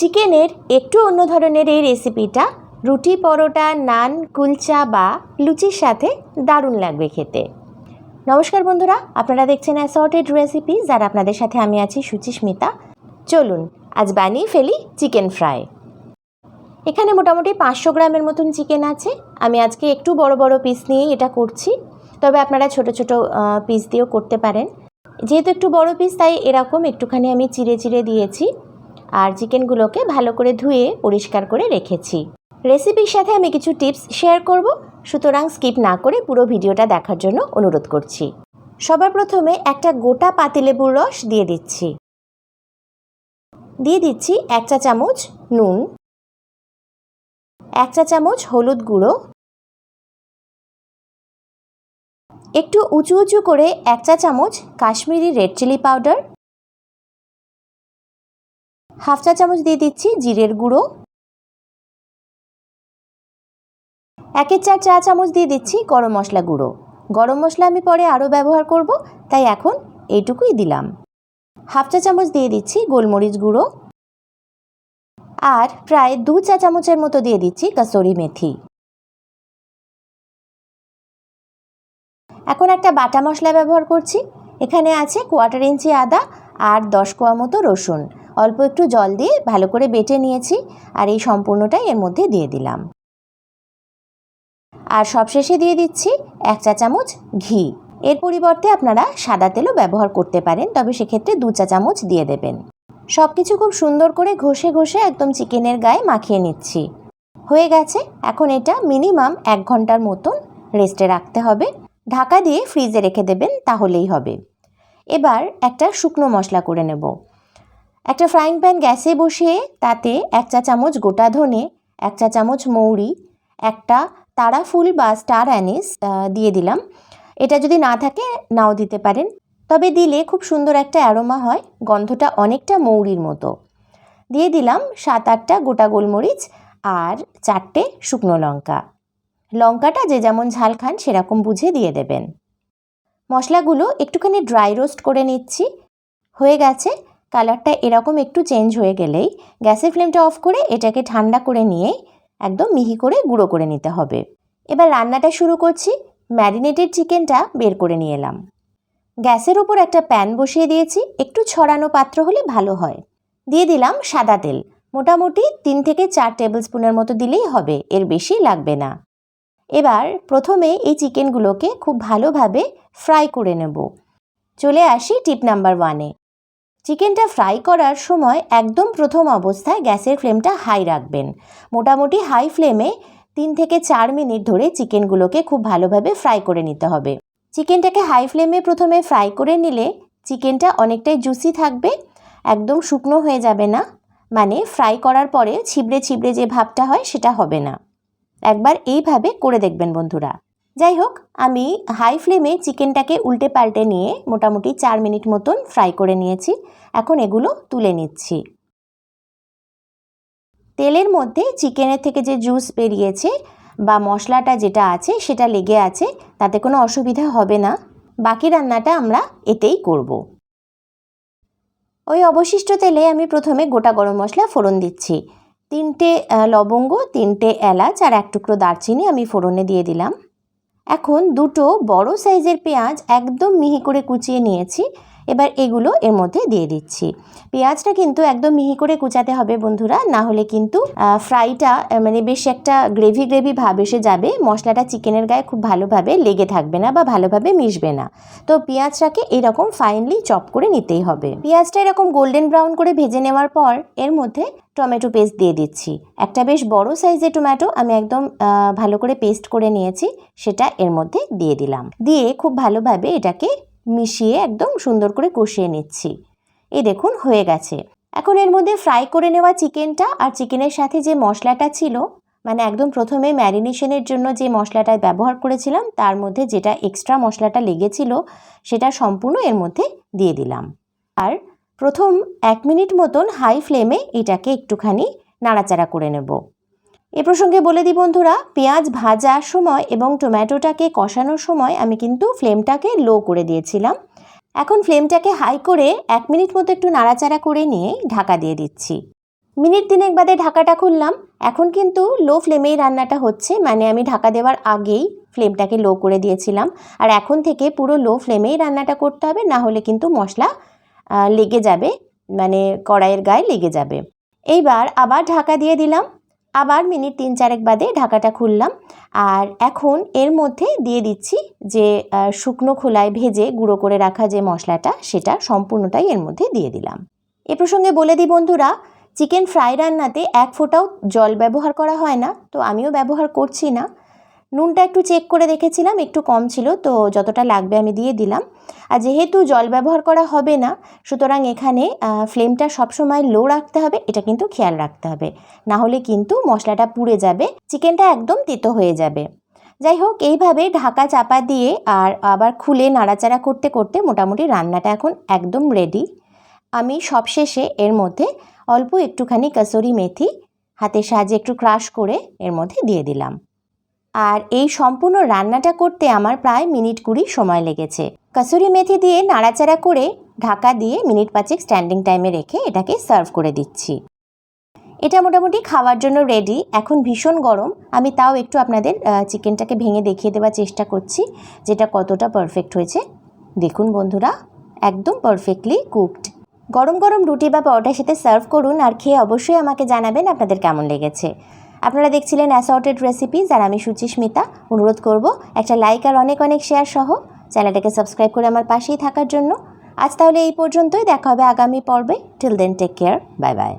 চিকেনের একটু অন্য ধরনের এই রেসিপিটা, রুটি পরোটা, নান, কুলচা বা লুচির সাথে দারুণ লাগবে খেতে। নমস্কার বন্ধুরা, আপনারা দেখছেন অ্যাসর্টেড রেসিপি যার আপনাদের সাথে আমি আছি সুচিস্মিতা চলুন, আজ বানিয়ে ফেলি চিকেন ফ্রাই। এখানে মোটামুটি পাঁচশো গ্রামের মতন চিকেন আছে। আমি আজকে একটু বড় বড় পিস নিয়েই এটা করছি। তবে আপনারা ছোট ছোট পিস দিয়েও করতে পারেন। যেহেতু একটু বড় পিস তাই এরকম একটুখানি আমি চিড়ে চিড়ে দিয়েছি। আর চিকেনগুলোকে ভালো করে ধুয়ে পরিষ্কার করে রেখেছি। রেসিপির সাথে আমি কিছু টিপস শেয়ার করব, সুতরাং স্কিপ না করে পুরো ভিডিওটা দেখার জন্য অনুরোধ করছি। সবার প্রথমে একটা গোটা পাতিলেবুর রস দিয়ে দিচ্ছি। দিয়ে দিচ্ছি এক চা চামচ নুন, এক চা চামচ হলুদ গুঁড়ো, একটু উঁচু উঁচু করে এক চা চামচ Kashmiri red chilli powder half চা চামচ দিয়ে দিচ্ছি জিরের গুঁড়ো। একের চার চা চামচ দিয়ে দিচ্ছি গরম মশলা গুঁড়ো। গরম মশলা আমি পরে আরও ব্যবহার করব, তাই এখন এইটুকুই দিলাম। হাফ চা চামচ দিয়ে দিচ্ছি গোলমরিচ গুঁড়ো। আর প্রায় দু চা চামচের মতো দিয়ে দিচ্ছি কাসরি মেথি। এখন একটা বাটা মশলা ব্যবহার করছি। এখানে আছে কোয়ার্টার ইঞ্চি আদা আর দশ কোয়া মতো রসুন। অল্প একটু জল দিয়ে ভালো করে বেটে নিয়েছি আর এই সম্পূর্ণটাই এর মধ্যে দিয়ে দিলাম। আর সবশেষে দিয়ে দিচ্ছি এক চা চামচ ঘি। এর পরিবর্তে আপনারা সাদা তেলও ব্যবহার করতে পারেন, তবে সেক্ষেত্রে দু চা চামচ দিয়ে দেবেন। সব কিছু খুব সুন্দর করে ঘষে ঘষে একদম চিকেনের গায়ে মাখিয়ে নিচ্ছি। হয়ে গেছে, এখন এটা মিনিমাম এক ঘণ্টার মতন রেস্টে রাখতে হবে। ঢাকা দিয়ে ফ্রিজে রেখে দেবেন, তাহলেই হবে। এবার একটা শুকনো মশলা করে নেব। একটা ফ্রাইং প্যান গ্যাসে বসিয়ে তাতে এক চা চামচ গোটা ধনে, এক চা চামচ মৌরি, একটা তারা ফুল বা স্টার অ্যানিস দিয়ে দিলাম। এটা যদি না থাকে, নাও দিতে পারেন। তবে দিলে খুব সুন্দর একটা অ্যারোমা হয়, গন্ধটা অনেকটা মৌরির মতো। দিয়ে দিলাম সাত আটটা গোটা গোলমরিচ আর চারটে শুকনো লঙ্কা। লঙ্কাটা যে যেমন ঝাল খান, সেরকম বুঝে দিয়ে দেবেন। মশলাগুলো একটুখানি ড্রাই রোস্ট করে নিচ্ছি। হয়ে গেছে। কালারটা এরকম একটু চেঞ্জ হয়ে গেলেই গ্যাসের ফ্লেমটা অফ করে এটাকে ঠান্ডা করে নিয়ে একদম মিহি করে গুঁড়ো করে নিতে হবে। এবার রান্নাটা শুরু করছি ম্যারিনেটেড চিকেনটা বের করে নিয়ে এলাম। গ্যাসের ওপর একটা প্যান বসিয়ে দিয়েছি, একটু ছড়ানো পাত্র হলে ভালো হয়। দিয়ে দিলাম সাদা তেল, মোটামুটি তিন থেকে চার টেবিল স্পুনের মতো দিলেই হবে, এর বেশি লাগবে না। এবার প্রথমে এই চিকেনগুলোকে খুব ভালোভাবে ফ্রাই করে নেব। চলে আসি টিপ নাম্বার ওয়ানে চিকেনটা ফ্রাই করার সময় একদম প্রথম অবস্থায় গ্যাসের ফ্লেমটা হাই রাখবেন। মোটামুটি হাই ফ্লেমে তিন থেকে চার মিনিট ধরে চিকেনগুলোকে খুব ভালোভাবে ফ্রাই করে নিতে হবে। চিকেনটাকে হাই ফ্লেমে প্রথমে ফ্রাই করে নিলে চিকেনটা অনেকটাই জুসি থাকবে, একদম শুকনো হয়ে যাবে না। মানে ফ্রাই করার পরে ছিবড়ে ছিবড়ে যে ভাবটা হয় সেটা হবে না। একবার এইভাবে করে দেখবেন বন্ধুরা। যাই হোক আমি হাই ফ্লেমে চিকেনটাকে উল্টে পাল্টে নিয়ে মোটামুটি চার মিনিট মতন ফ্রাই করে নিয়েছি। এখন এগুলো তুলে নিচ্ছি। তেলের মধ্যে চিকেনের থেকে যে জুস বেরিয়েছে বা মশলাটা যেটা আছে সেটা লেগে আছে, তাতে কোনো অসুবিধা হবে না। বাকি রান্নাটা আমরা এতেই করব। ওই অবশিষ্ট তেলে আমি প্রথমে গোটা গরম মশলা ফোড়ন দিচ্ছি। তিনটে লবঙ্গ, তিনটে এলাচ আর এক টুকরো দারচিনি আমি ফোড়নে দিয়ে দিলাম। এখন দুটো বড় সাইজের পেঁয়াজ একদম মিহি করে কুচিয়ে নিয়েছি। এবার এগুলো এর মধ্যে দিয়ে দিচ্ছি। পেঁয়াজটা কিন্তু একদম মিহি করে কুচাতে হবে বন্ধুরা, না হলে কিন্তু ফ্রাইটা মানে বেশ একটা গ্রেভি গ্রেভি ভাব এসে যাবে, মশলাটা চিকেনের গায়ে খুব ভালোভাবে লেগে থাকবে না বা ভালোভাবে মিশবে না। তো পেঁয়াজটাকে এরকম ফাইনলি চপ করে নিতেই হবে। পেঁয়াজটা এরকম গোল্ডেন ব্রাউন করে ভেজে নেওয়ার পর, এর মধ্যে টমেটো পেস্ট দিয়ে দিচ্ছি। একটা বেশ বড় সাইজের টমেটো আমি একদম ভালো করে পেস্ট করে নিয়েছি, সেটা এর মধ্যে দিয়ে দিলাম। দিয়ে খুব ভালোভাবে এটাকে মিশিয়ে একদম সুন্দর করে কষিয়ে নিচ্ছি। এই দেখুন, হয়ে গেছে। এখন এর মধ্যে ফ্রাই করে নেওয়া চিকেনটা আর চিকেনের সাথে যে মশলাটা ছিল মানে একদম প্রথমে ম্যারিনেশনের জন্য যে মশলাটা ব্যবহার করেছিলাম, তার মধ্যে যেটা এক্সট্রা মশলাটা লেগেছিল, সেটা সম্পূর্ণ এর মধ্যে দিয়ে দিলাম। আর প্রথম এক মিনিট মতন হাই ফ্লেমে এটাকে একটুখানি নাড়াচাড়া করে নেব। এ প্রসঙ্গে বলে দিই বন্ধুরা, পেঁয়াজ ভাজার সময় এবং টমেটোটাকে কষানোর সময় আমি কিন্তু ফ্লেমটাকে লো করে দিয়েছিলাম। এখন ফ্লেমটাকে হাই করে এক মিনিট মতো একটু নাড়াচাড়া করে নিয়ে ঢাকা দিয়ে দিচ্ছি। মিনিট তিনেক বাদে ঢাকাটা খুললাম। এখন কিন্তু লো ফ্লেমেই রান্নাটা হচ্ছে মানে আমি ঢাকা দেওয়ার আগেই ফ্লেমটাকে লো করে দিয়েছিলাম। আর এখন থেকে পুরো লো ফ্লেমেই রান্নাটা করতে হবে, না হলে কিন্তু মশলা লেগে যাবে মানে কড়াইয়ের গায়ে লেগে যাবে। এইবার আবার ঢাকা দিয়ে দিলাম। আবার মিনিট তিন চারেক বাদে ঢাকাটা খুললাম। আর এখন এর মধ্যে দিয়ে দিচ্ছি যে শুকনো খোলায় ভেজে গুঁড়ো করে রাখা যে মশলাটা, সেটা সম্পূর্ণটাই এর মধ্যে দিয়ে দিলাম। এ প্রসঙ্গে বলে দিই বন্ধুরা, চিকেন ফ্রাই রান্নাতে এক ফোঁটাও জল ব্যবহার করা হয় না, তো আমিও ব্যবহার করছি না। নুনটা একটু চেক করে দেখেছিলাম, একটু কম ছিল, তো যতটা লাগবে আমি দিয়ে দিলাম। আর যেহেতু জল ব্যবহার করা হবে না, সুতরাং এখানে ফ্লেমটা সবসময় লো রাখতে হবে, এটা কিন্তু খেয়াল রাখতে হবে। না হলে কিন্তু মশলাটা পুড়ে যাবে, চিকেনটা একদম তেতো হয়ে যাবে। যাই হোক, এইভাবে ঢাকা চাপা দিয়ে আর আবার খুলে নাড়াচাড়া করতে করতে মোটামুটি রান্নাটা এখন একদম রেডি আমি সবশেষে এর মধ্যে অল্প একটুখানি কাসুরি মেথি, হাতের সাহায্যে একটু ক্রাশ করে এর মধ্যে দিয়ে দিলাম। আর এই সম্পূর্ণ রান্নাটা করতে আমার প্রায় মিনিট কুড়ি সময় লেগেছে। কাসুরি মেথি দিয়ে নাড়াচাড়া করে ঢাকা দিয়ে মিনিট পাঁচেক স্ট্যান্ডিং টাইমে রেখে এটাকে সার্ভ করে দিচ্ছি। এটা মোটামুটি খাওয়ার জন্য রেডি এখন ভীষণ গরম। আমি তাও একটু আপনাদের চিকেনটাকে ভেঙে দেখিয়ে দেওয়ার চেষ্টা করছি, যেটা কতটা পারফেক্ট হয়েছে। দেখুন বন্ধুরা, একদম পারফেক্টলি কুকড গরম গরম রুটি বা পরোটার সাথে সার্ভ করুন আর খেয়ে অবশ্যই আমাকে জানাবেন আপনাদের কেমন লেগেছে। আপনারা দেখছিলেন অ্যাসর্টেড রেসিপিস আর আমি সুচিস্মিতা অনুরোধ করব, একটা লাইক আর অনেক অনেক শেয়ার সহ চ্যানেলটাকে সাবস্ক্রাইব করে আমার পাশেই থাকার জন্য। আজ তাহলে এই পর্যন্তই, দেখা হবে আগামী পর্বে। Till then take care bye bye